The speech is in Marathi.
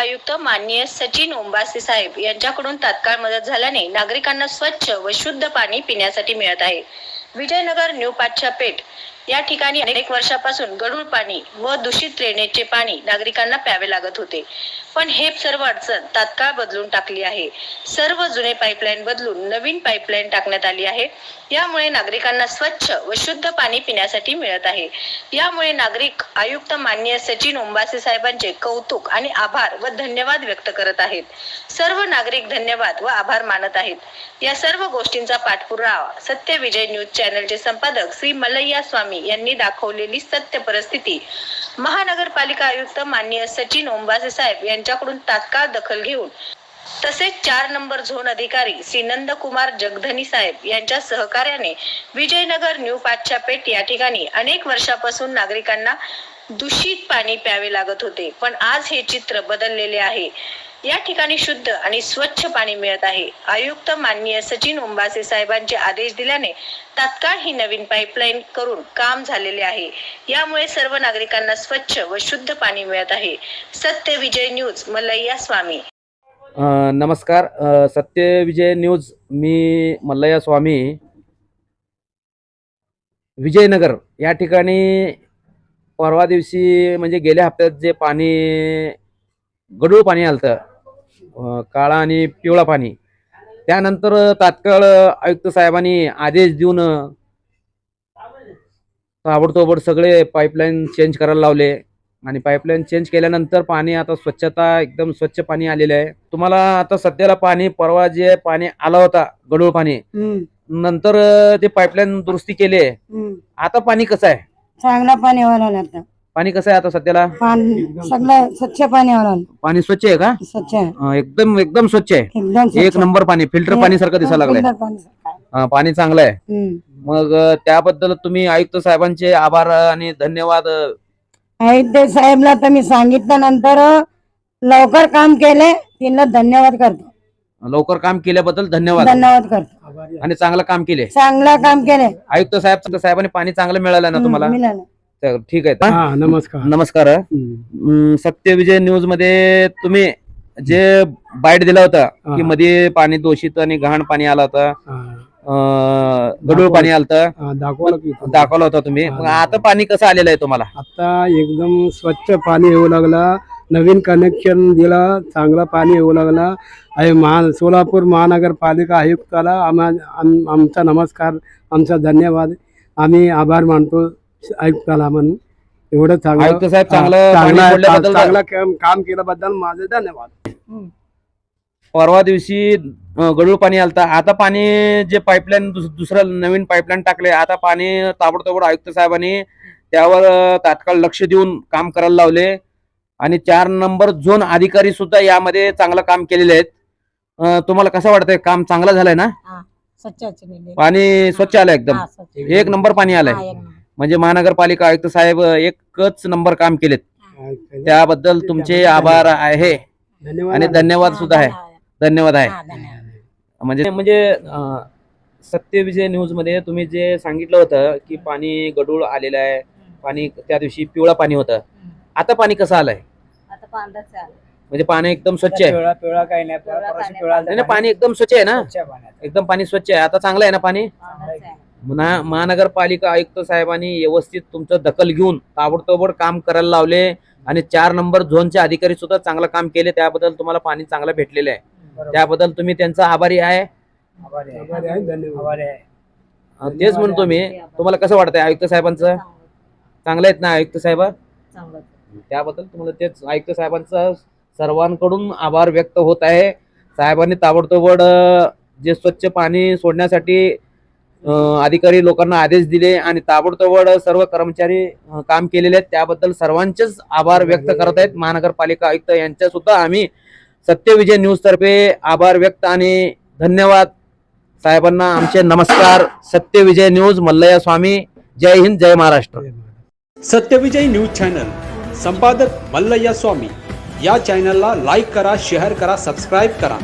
आयुक्त माननीय सचिन ओंबासे साहेब यांच्याकडून तात्काळ मदत झाल्याने नागरिकांना स्वच्छ व शुद्ध पाणी पिण्यासाठी मिळत आहे. विजयनगर न्यू पाच्छा पेठ या ठिकाणी अनेक वर्षापासून गढूळ पाणी व दूषित ड्रेनेजचे पाणी नागरिकांना प्यावे लागत होते. पण हे सर्व अडचण तात्काळ बदलून टाकली आहे. सर्व जुने पाईपलाईन बदलून नवीन पाईपलाईन टाकण्यात आली आहे. यामुळे नागरिकांना स्वच्छ व शुद्ध पाणी पिण्यासाठी मिळत आहे. यामुळे नागरिक आयुक्त मान्य सचिन ओंबासे साहेबांचे कौतुक आणि आभार व धन्यवाद व्यक्त करत आहेत. सर्व नागरिक धन्यवाद व आभार मानत आहेत. या सर्व गोष्टींचा पाठपुरावा सत्यविजय न्यूज चॅनलचे संपादक श्री मल्लय्या स्वामी स्वामी यांनी दाखवलेली सत्य परिस्थिती. महानगरपालिका आयुक्त माननीय सचिन ओंबासे साहेब यांच्याकडून तात्काळ दखल घेऊन तसेच चार नंबर झोन अधिकारी श्री नंदकुमार जगधनी साहेब यांच्या सहकार्याने विजयनगर न्यू पाच्छा पेठ या ठिकाणी अनेक वर्षापासून नागरिकांना दूषित पाणी प्यावे लागत होते. पण आज हे चित्र बदललेले आहे. या ठिकाणी शुद्ध आणि स्वच्छ पाणी मिळत आहे. आयुक्त माननीय सचिन उंबासे साहेबांचे आदेश दिल्याने तात्काळ ही नवीन पाईपलाईन करून काम झालेले आहे. यामुळे सर्व नागरिकांना स्वच्छ व शुद्ध पाणी मिळत आहे. सत्य विजय न्यूज मल्लय्या स्वामी. नमस्कार. सत्य विजय न्यूज मी मल्लय्या स्वामी. विजयनगर या ठिकाणी परवा दिवशी म्हणजे गेल्या हप्त्यात जे पाणी गढूळ पाणी आलं काळा आणि पिवळा पाणी. त्यानंतर तात्काळ आयुक्त साहेबांनी आदेश देऊन ताबडतोबड सगळे पाईपलाईन चेंज करायला लावले. आणि पाईपलाईन चेंज केल्यानंतर पाणी आता स्वच्छता एकदम स्वच्छ पाणी आलेलं आहे. तुम्हाला आता सध्याला पाणी परवा जे पाणी आला होता गढूळ पाणी नंतर ते पाईपलाईन दुरुस्ती केली. आता पाणी कसं आहे? चांगला पाणी व्हायला आता पाणी कसं आहे आता सध्याला? पाणी सगळं स्वच्छ पाणी पाणी स्वच्छ आहे का? स्वच्छ आहे. अं, एकदम एकदम स्वच्छ आहे. एकदम स्वच्छ. एक नंबर पाणी फिल्टर पाणी सारखं दिसायला लागलंय. पाणी. अं, चांगलं आहे. हम्म. मग अं, त्याबद्दल तुम्ही आयुक्त साहेबांचे आभार आणि धन्यवाद अं, आयुक्त साहेबला तर मी सांगितलं नंतर लवकर काम केले तिला धन्यवाद करतो. लवकर काम केल्याबद्दल धन्यवाद. धन्यवाद करतो. आणि चांगलं काम केले. चांगलं काम केले. आयुक्त साहेब साहेबांनी पाणी चांगलं मिळालं ना तुम्हाला? मिळालं. तर ठीक आहे. हा नमस्कार. नमस्कार. हम्म. अं, सत्य विजय न्यूजमध्ये तुम्ही जे बाईट दिला होता की हा. मध्ये पाणी दूषित आणि घाण पाणी आला होता हा, अं, गढूळ पाणी आलं होतं. हा, दाखवलं की. दाखवलं होतं तुम्ही. मग आता पाणी कसं आलेलं आहे तुम्हाला? आता एकदम स्वच्छ पाणी येऊ लागला नवीन कनेक्शन दिलं चांगलं पाणी येऊ लागला. आणि महा सोलापूर महानगरपालिका आयुक्ताला आम्हा आम- आमचा नमस्कार आमचा धन्यवाद. आम्ही आभार मानतो. आयुक्ताला म्हणून एवढं चांगलं आयुक्त साहेब चांगलं पाणी चांगलं सोडल्याबद्दल चांगलं काम काम केल्याबद्दल माझे धन्यवाद. परवा दिवशी अं, गढूळ पाणी आलता. आता पाणी जे पाईपलाईन दुसरं नवीन पाईपलाईन टाकले आता पाणी ताबडतोबड आयुक्त साहेबांनी त्यावर अं, तात्काळ लक्ष देऊन काम करायला लावले. आणि चार नंबर झोन अधिकारी सुद्धा यामध्ये चांगलं काम केलेले आहेत. अं, तुम्हाला कसं वाटतंय? काम चांगलं झालंय ना. पाणी स्वच्छ आलं एकदम. एक नंबर पाणी आलंय. म्हणजे महानगरपालिका आयुक्त साहेब एकच नंबर काम केलेत. त्याबद्दल तुमचे आभार आहे. धन्यवाद. आणि धन्यवाद सुद्धा आहे. धन्यवाद आहे. हा, धन्यवाद. म्हणजे म्हणजे अं, सत्य विजय न्यूजमध्ये तुम्ही जे सांगितलं होतं की पाणी गडूळ आलेलं आहे. पाणी त्या दिवशी पिवळा पाणी होतं. आता पाणी कसं आलंय. म्हणजे पाणी एकदम स्वच्छ आहे. पिवळा पिवळा काही नाही. पाणी. पिवळा आलता नाही नाही, पाणी एकदम स्वच्छ आहे ना. एकदम पाणी स्वच्छ आहे. आता चांगलं आहे ना पाणी? महानगरपालिका आयुक्त साहेबांनी व्यवस्थित तुमचं दखल घेऊन ताबडतोबड काम करायला लावले आणि चार नंबर झोनचे अधिकारी सुद्धा चांगलं काम केले त्याबद्दल तुम्हाला पाणी चांगलं भेटलेलं आहे. त्याबद्दल तुम्ही त्यांचा आभारी आहे आभारी आहे. आभारी आहे, धन्यवाद. आभारी आहे. अं, तेच म्हणतो मी तुम्हाला कसं वाटतंय आयुक्त साहेबांचं चांगलं. आहेत ना आयुक्त साहेब चांगलं. त्याबद्दल तुम्हाला तेच आयुक्त साहेबांचा सर्वांकडून आभार व्यक्त होत आहे साहेबांनी ताबडतोबड जे स्वच्छ पाणी सोडण्यासाठी अधिकारी लोकांना आदेश दिले आणि ताबडतोबड सर्व कर्मचारी काम केलेले आहेत. त्याबद्दल सर्वांचेच आभार व्यक्त करत आहेत. महानगरपालिका आयुक्त यांच्या सुद्धा आम्ही सत्यविजय न्यूज तर्फे आभार व्यक्त आणि धन्यवाद. साहेबांना आमचे नमस्कार. सत्यविजय न्यूज मल्लया स्वामी. जय हिंद जय महाराष्ट्र. सत्यविजय न्यूज चॅनल संपादक मल्लय्या स्वामी. या चॅनलला लाईक करा शेअर करा सबस्क्राईब करा.